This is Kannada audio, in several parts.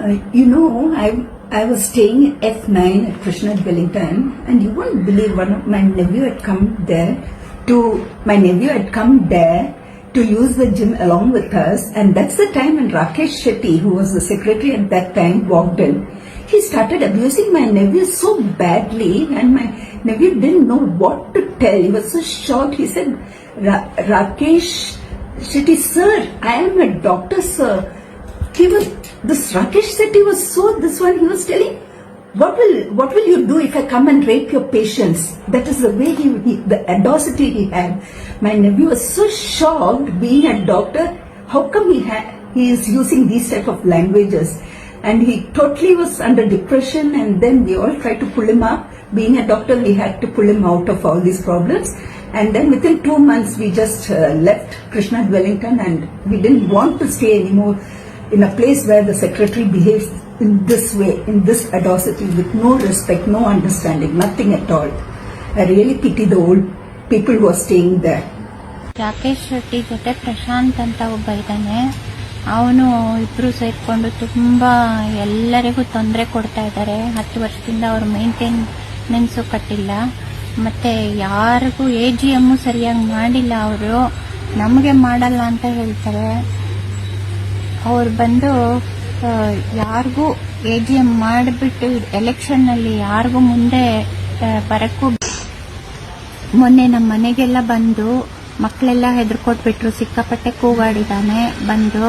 Uh, you know, I I was staying at F9 at Krishna Wellington, and you won't believe one of my nephew had come there to my nephew had come there to use the gym along with us, and that's the time when Rakesh Shetty, who was the secretary at that time, walked in. He started abusing my nephew so badly, and my nephew didn't know what to tell. He was so shocked. He said, Ra- Rakesh Shetty, sir, I am a doctor, sir. He was this Rakesh Shetty was so this one. He was telling, "What will what will you do if I come and rape your patients?" That is the way he, he the audacity he had. My nephew was so shocked, being a doctor. How come he ha- he is using these type of languages? And he totally was under depression. And then we all tried to pull him up. Being a doctor, we had to pull him out of all these problems. And then within two months, we just uh, left Krishna Wellington, and we didn't want to stay anymore in a place where the secretary behaves in this way, in this audacity, with no respect, no understanding, nothing at all. I really pity the old people who are staying there. Rakesh Shetty ಜೊತೆ ಪ್ರಶಾಂತ್ ಅಂತ ಒಬ್ಬ ಇದ್ದಾನೆ ಅವನು ಇಬ್ರು ಸೇರಿಕೊಂಡು ತುಂಬಾ ಎಲ್ಲರಿಗೂ ತೊಂದರೆ ಕೊಡ್ತಾ ಇದ್ದಾರೆ ಹತ್ತು ವರ್ಷದಿಂದ ಅವರು ಮೇಂಟೆನೆನ್ಸು ಕಟ್ಟಿಲ್ಲ ಮತ್ತೆ ಯಾರಿಗೂ ಎ ಜಿ ಎಮ್ಮು ಸರಿಯಾಗಿ ಮಾಡಿಲ್ಲ ಅವರು ನಮಗೆ ಮಾಡಲ್ಲ ಅಂತ ಹೇಳ್ತಾರೆ ಅವ್ರು ಬಂದು ಯಾರಿಗೂ ಎ ಜಿ ಎಂ ಮಾಡಿಬಿಟ್ಟು ಎಲೆಕ್ಷನ್ ಅಲ್ಲಿ ಯಾರಿಗೂ ಮುಂದೆ ಬರಕ್ಕೂ ಮೊನ್ನೆ ನಮ್ಮ ಮನೆಗೆಲ್ಲ ಬಂದು, ಮಕ್ಕಳೆಲ್ಲ ಹೆದರ್ಕೊಟ್ಬಿಟ್ರು. ಸಿಕ್ಕಾಪಟ್ಟೆ ಕೂಗಾಡಿದಾನೆ ಬಂದು.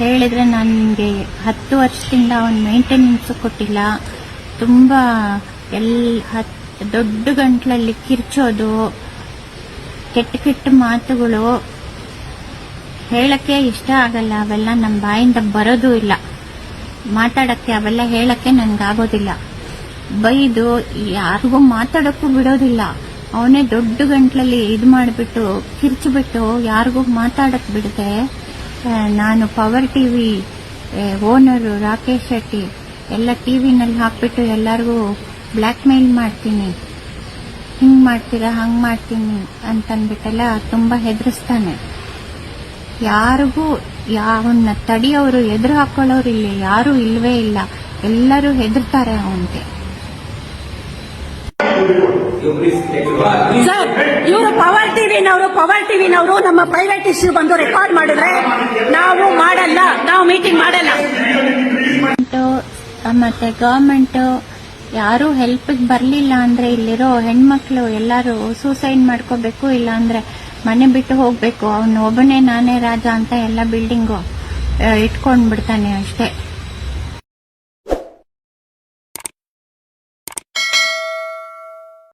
ಹೇಳಿದ್ರೆ ನಾನು ನನಗೆ ಹತ್ತು ವರ್ಷದಿಂದ ಅವನು ಮೇಂಟೆನೆನ್ಸ್ ಕೊಟ್ಟಿಲ್ಲ. ತುಂಬ ಎಲ್, ಹತ್, ದೊಡ್ಡ ಗಂಟ್ಲಲ್ಲಿ ಕಿರ್ಚೋದು, ಕೆಟ್ಟ ಕೆಟ್ಟ ಮಾತುಗಳು. ಹೇಳಕ್ಕೆ ಇಷ್ಟ ಆಗಲ್ಲ, ಅವೆಲ್ಲ ನಮ್ಮ ಬಾಯಿಂದ ಬರೋದು ಇಲ್ಲ. ಮಾತಾಡಕ್ಕೆ ಅವೆಲ್ಲ ಹೇಳಕ್ಕೆ ನನ್ಗಾಗೋದಿಲ್ಲ ಬೈದು ಯಾರಿಗೂ ಮಾತಾಡಕ್ಕೂ ಬಿಡೋದಿಲ್ಲ. ಅವನೇ ದೊಡ್ಡ ಗಂಟ್ಲಲ್ಲಿ ಇದು ಮಾಡಿಬಿಟ್ಟು, ಕಿರ್ಚಿಬಿಟ್ಟು ಯಾರಿಗೂ ಮಾತಾಡಕ್ ಬಿಡದೆ ನಾನು power TV owner Rakesh Shetty, ಎಲ್ಲ ಟಿವಿನಲ್ಲಿ ಹಾಕ್ಬಿಟ್ಟು ಎಲ್ಲರಿಗೂ ಬ್ಲ್ಯಾಕ್ ಮೇಲ್ ಮಾಡ್ತೀನಿ. ಹಿಂಗ್ ಮಾಡ್ತೀರಾ, ಹಂಗ್ ಮಾಡ್ತೀನಿ ಅಂತನ್ಬಿಟ್ಟೆಲ್ಲ ತುಂಬಾ ಹೆದರಿಸ್ತಾನೆ. ಯಾರಿಗೂ ಯಾವನ್ನ ತಡಿಯೋರು ಎದುರು ಹಾಕೊಳ್ಳೋರು ಇಲ್ಲಿ ಯಾರು ಇಲ್ವೇ ಇಲ್ಲ. ಎಲ್ಲರೂ ಹೆದರ್ತಾರೆ ಅವನಿಗೆ. ಸರ್ ಇವರು ಪವರ್ ಟಿವಿನವರು ಪವರ್ ಟಿವಿನವರು ನಮ್ಮ ಪ್ರೈವೇಟ್ ಇಶ್ಯೂ ಬಂದು ರೆಕಾರ್ಡ್ ಮಾಡಿದ್ರೆ ನಾವು ಮಾಡಲ್ಲ ನಾವು ಮೀಟಿಂಗ್ ಮಾಡಲ್ಲ. ಮತ್ತೆ ಗವರ್ಮೆಂಟ್ ಯಾರು ಹೆಲ್ಪ್ ಬರಲಿಲ್ಲ ಅಂದ್ರೆ ಇಲ್ಲಿರೋ ಹೆಣ್ಮಕ್ಳು ಎಲ್ಲರೂ ಸೂಸೈಡ್ ಮಾಡ್ಕೋಬೇಕು ಇಲ್ಲ ಅಂದ್ರೆ ಮನೆ ಬಿಟ್ಟು ಹೋಗ್ಬೇಕು. ಅವನು ಒಬ್ಬನೇ ನಾನೇ ರಾಜ ಅಂತ ಎಲ್ಲ ಬಿಲ್ಡಿಂಗು ಇಟ್ಕೊಂಡ್ಬಿಡ್ತಾನೆ ಅಷ್ಟೇ.